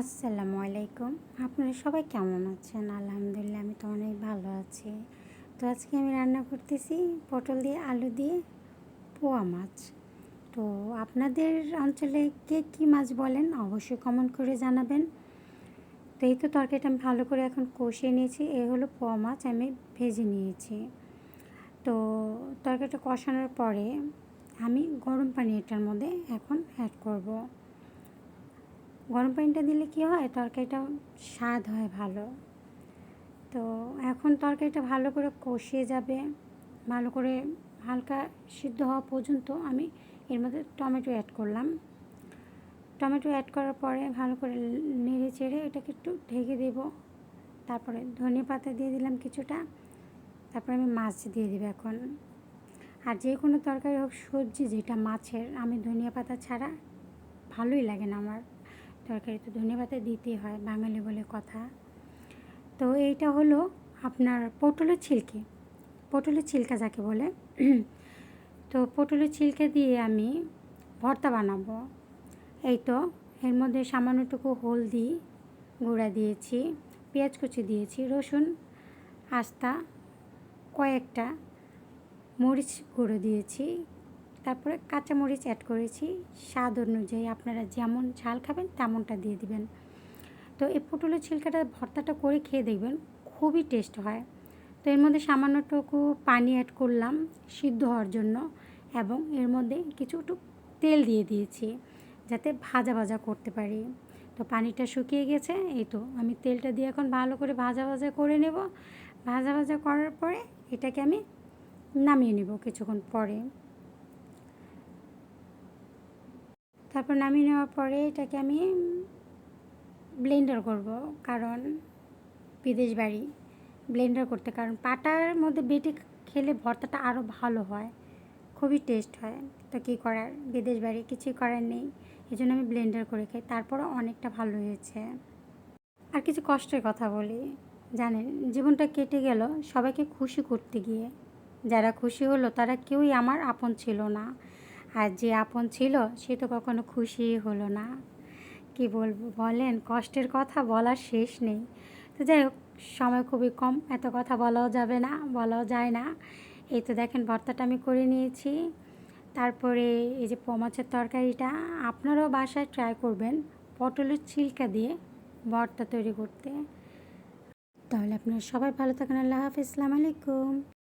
আসসালামু আলাইকুম। আপনারা সবাই কেমন আছেন? আলহামদুলিল্লাহ, আমি তো অনেক ভালো আছি। তো আজকে আমি রান্না করতেছি পটল দিয়ে, আলু দিয়ে পোয়া মাছ। তো আপনাদের অঞ্চলে কে কী মাছ বলেন অবশ্যই কমেন্ট করে জানাবেন। তো এই তো তরকারিটা আমি ভালো করে এখন কষিয়ে নিয়েছি। এ হলো পোয়া মাছ, আমি ভেজে নিয়েছি। তো তরকারিটা কষানোর পরে আমি গরম পানি এটার মধ্যে এখন অ্যাড করব। গরম পানিটা দিলে কী হয়? তরকারিটা স্বাদ হয় ভালো। তো এখন তরকারিটা ভালো করে কষিয়ে যাবে, ভালো করে হালকা সিদ্ধ হওয়া পর্যন্ত আমি এর মধ্যে টমেটো অ্যাড করলাম। টমেটো অ্যাড করার পরে ভালো করে নেড়ে চেড়ে এটাকে একটু ঢেকে দেব। তারপরে ধনে পাতা দিয়ে দিলাম কিছুটা। তারপরে আমি মাছ দিয়ে দেবো এখন। আর যে কোনো তরকারি হোক, সবজি যেটা মাছের, আমি ধনিয়া পাতা ছাড়া ভালোই লাগে না আমার। তরকারিতে ধনে পাতা দিতেই হয় বাঙালি বলে কথা। তো এইটা হলো আপনার পটলের ছিলকে। পটলের ছিলকা যাকে বলে। তো পটলের ছিলকে দিয়ে আমি ভর্তা বানাবো। এই তো, এর মধ্যে সামান্যটুকু হলদি গুঁড়া দিয়েছি, পেঁয়াজ কুচি দিয়েছি, রসুন, আস্তা, কয়েকটা মরিচ গুঁড়ো দিয়েছি তারপরে কাঁচামরিচ অ্যাড করেছি। স্বাদ অনুযায়ী আপনারা যেমন ঝাল খাবেন তেমনটা দিয়ে দিবেন। তো এই পটলের ছিলকাটা ভর্তাটা করে খেয়ে দেখবেন, খুবই টেস্ট হয়। তো এর মধ্যে সামান্যটুকু পানি অ্যাড করলাম সিদ্ধ হওয়ার জন্য এবং এর মধ্যে কিছু একটু তেল দিয়ে দিয়েছি যাতে ভাজা ভাজা করতে পারি। তো পানিটা শুকিয়ে গেছে, এই তো আমি তেলটা দিয়ে এখন ভালো করে ভাজা ভাজা করে নেব। ভাজা ভাজা করার পরে এটাকে আমি নামিয়ে নেব কিছুক্ষণ পরে। তারপর নামিয়ে নেওয়ার পরে এটাকে আমি ব্লেন্ডার করব, কারণ বিদেশ বাড়ি ব্লেন্ডার করতে, কারণ পাটার মধ্যে বেটে খেলে ভর্তাটা আরও ভালো হয়, খুবই টেস্ট হয়। তো কী করার? বিদেশ বাড়ি কিছুই করার নেই এই জন্য আমি ব্লেন্ডার করে খাই, তারপরও অনেকটা ভালো হয়েছে। আর কিছু কষ্টের কথা বলি, জানেন, জীবনটা কেটে গেল সবাইকে খুশি করতে গিয়ে, যারা খুশি হলো তারা কেউই আমার আপন ছিল না। আর যে আপন ছিল, সে তো কখনো খুশি হলো না। কি বলব বলেন, কষ্টের কথা বলার শেষ নেই। তো যাই হোক, সময় খুবই কম, এত কথা বলাও যাবে না, বলাও যায় না। এই তো দেখেন, ভর্তাটা আমি করে নিয়েছি। তারপরে এই যে পমাছের তরকারিটা, আপনারাও বাসায় ট্রাই করবেন পটলের ছিলকা দিয়ে ভর্তা তৈরি করতে। তাহলে আপনারা সবাই ভালো থাকেন, আল্লাহ হাফিজ আলাইকুম।